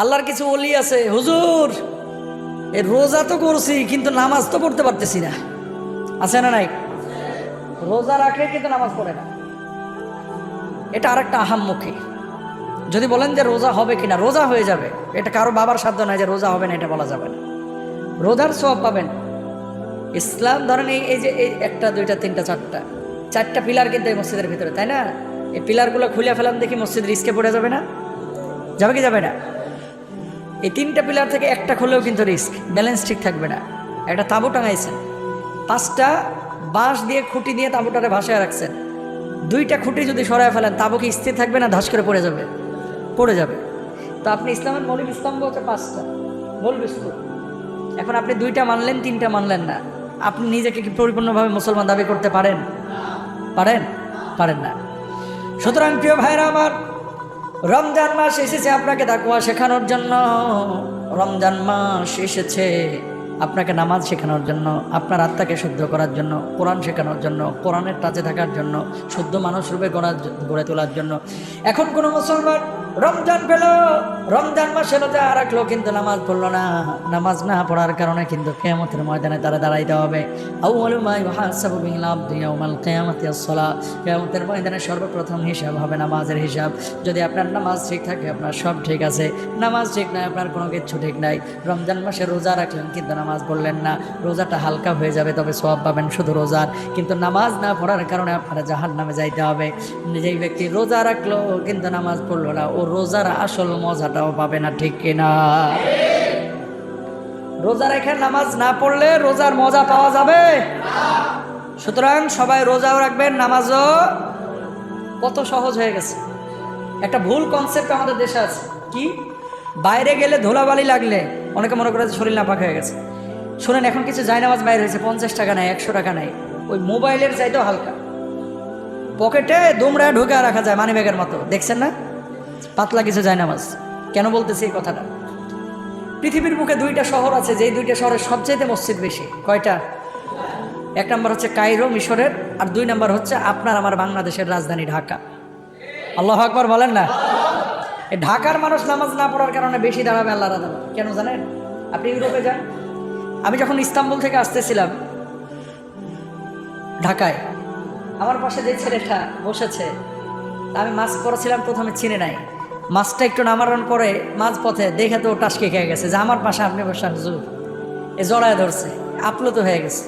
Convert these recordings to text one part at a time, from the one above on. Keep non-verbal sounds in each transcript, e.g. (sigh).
আল্লাহর কিছু অলি আছে, হুজুর। এ রোজা তো করছি, কিন্তু নামাজ তো পড়তে পারতেছি না। আছে না নাই? রোজা রাখলে কিন্তু নামাজ পড়ে না। এটা আরেকটা আহাম্মুখী। যদি বলেন যে রোজা হবে কিনা, রোজা হয়ে যাবে। এটা কারও বাবার সাধ্য নয় যে রোজা হবে না, এটা বলা যাবে না। রোজার সব পাবেন। ইসলাম ধরেন এই এই যে এই একটা, দুইটা, তিনটা, চারটা। চারটা পিলার কিন্তু এই মসজিদের ভিতরে, তাই না? এই পিলারগুলো খুলে ফেলাম দেখি মসজিদ রিস্কে পড়ে যাবে না? যাবে কি যাবে না? এই তিনটা পিলার থেকে একটা খুলেও কিন্তু রিস্ক ব্যালেন্স ঠিক থাকবে না। একটা তাঁবু টাঙাইছেন। পাঁচটা বাঁশ দিয়ে খুঁটি দিয়ে তাঁবুটারে ভাসায় রাখছেন। দুইটা খুঁটি যদি সরায় ফেলেন, তাঁবু কি স্থির থাকবে না? ধাস করে পড়ে যাবে। পড়ে যাবে। তো আপনি ইসলামের মৌলিক স্তম্ভ হচ্ছে পাঁচটা। মূল বিস্তু এখন আপনি দুইটা মানলেন, তিনটা মানলেন না। আপনি নিজেকে কি পরিপূর্ণভাবে মুসলমান দাবি করতে পারেন? পারেন? পারেন না। সুতরাং প্রিয় ভাইরা আমার রমজান মাস এসেছে আপনাকে তাকুয়া শেখানোর জন্য। রমজান মাস এসেছে আপনাকে নামাজ শেখানোর জন্য, আপনার আত্মাকে শুদ্ধ করার জন্য, কোরআন শেখানোর জন্য, কোরআনের টাচে থাকার জন্য, শুদ্ধ মানুষ রূপে গড়ার গড়ে তোলার জন্য। এখন কোনো মুসলমান রমজান পেল? রমজান মাসে রোজা রাখল কিন্তু নামাজ পড়ল না। নামাজ না পড়ার কারণে কিন্তু কেয়ামতের ময়দানে তারা দাঁড়াইতে হবে। কিয়ামতের ময়দানে সর্বপ্রথম হিসাব হবে নামাজের হিসাব। যদি আপনার নামাজ ঠিক থাকে, আপনার সব ঠিক আছে। নামাজ ঠিক নাই, আপনার কোনো কিচ্ছু ঠিক নাই। রমজান মাসে রোজা রাখলেন কিন্তু নামাজ পড়লেন না। রোজাটা হালকা হয়ে যাবে, তবে সব পাবেন শুধু রোজার। কিন্তু নামাজ না পড়ার কারণে আপনারা জাহান নামে যাইতে হবে। যেই ব্যক্তি রোজা রাখল কিন্তু নামাজ পড়ল না, ও রোজার আসল মজাটাও পাবে না ঠিক কিনা? রোজা রেখে নামাজ না পড়লে রোজার মজা পাওয়া যাবে? সুতরাং সবাই রোজাও রাখবেন, নামাজও। কত সহজ হয়ে গেছে। একটা ভুল কনসেপ্ট আমাদের দেশে আছে। কি? বাইরে গেলে ধুলাবালি লাগলে অনেকে মনে করে শরীর নাপাক হয়ে গেছে। শুনেন, এখন কিছু জায়নামাজ বাইরে হয়েছে, পঞ্চাশ টাকা নাই একশো টাকা নাই ওই মোবাইলের চাইতেও হালকা। পকেটে দুমড়া ঢুকে রাখা যায় মানি ব্যাগের মতো। দেখছেন না? পাতলা কিছু জায়নামাজ। কেন বলতেছি এই কথাটা? পৃথিবীর বুকে দুইটা শহর আছে, যেই দুইটা শহরের সবচেয়ে মসজিদ বেশি। কয়টা? এক নম্বর হচ্ছে কায়রো মিশরের, আর দুই নম্বর হচ্ছে আপনার আমার বাংলাদেশের রাজধানী ঢাকা। আল্লাহ আকবর বলেন না? ঢাকার মানুষ নামাজ না পড়ার কারণে বেশি দাঁড়াবে আল্লাহ আদালত। কেন জানেন? আপনি ইউরোপে যান। আমি যখন ইস্তাম্বুল থেকে আসতেছিলাম ঢাকায়, আমার পাশে যে ছেলেটা বসেছে আমি মাছ পড়েছিলাম প্রথমে চিনে নাই। মাছটা একটু নামারণ করে মাছ পথে দেখে তো টাসকে খেয়ে গেছে যে আমার পাশে আপনি বসে হুজুর এ জড়ায় ধরছে, আপ্লুত হয়ে গেছে।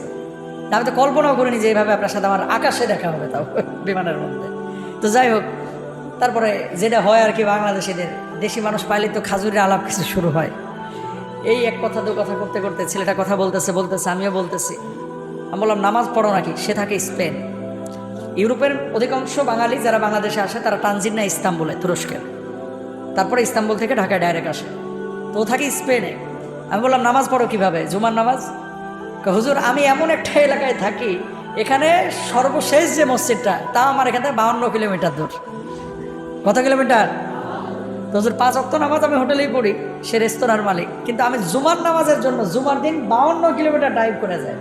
আমি তো কল্পনাও করিনি যে এইভাবে আপনার সাথে আমার আকাশে দেখা হবে তাও (laughs) বিমানের মধ্যে। তো যাই হোক, তারপরে যেটা হয় আর কি বাংলাদেশিদের, দেশি মানুষ পাইলে তো খাজুরের আলাপ কিছু শুরু হয়। এই এক কথা, দু কথা করতে করতে ছেলেটা কথা বলতেছে বলতেছে, আমিও বলতেছি। আমি বললাম, নামাজ পড়ো নাকি? সে থাকে স্পেন। ইউরোপের অধিকাংশ বাঙালি যারা বাংলাদেশে আসে, তারা টানজিন না ইস্তাম্বুলে, তুরস্কের। তারপরে ইস্তাম্বুল থেকে ঢাকায় ডাইরেক্ট আসে। তো ও থাকে স্পেনে। আমি বললাম, নামাজ পড়ো কীভাবে? জুমার নামাজ? হুজুর, আমি এমন একটা এলাকায় থাকি, এখানে সর্বশেষ যে মসজিদটা, তা আমার এখান থেকে বাউন্ন কিলোমিটার দূর। কত কিলোমিটার? তো হুজুর, পাঁচ অক্ত নামাজ আমি হোটেলেই পড়ি, সে রেস্তোরাঁর মালিক। কিন্তু আমি জুমার নামাজের জন্য জুমার দিন বাউন্ন কিলোমিটার ড্রাইভ করে যাই।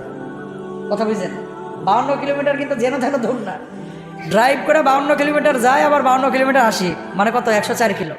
কথা বুঝছেন? বাউন্ন কিলোমিটার কিন্তু যেন যেন দূর না। ড্রাইভ করে বাউন্ন কিলোমিটার যায়, আবার বাউন্ন কিলোমিটার আসি। মানে কত? একশো চার কিলো।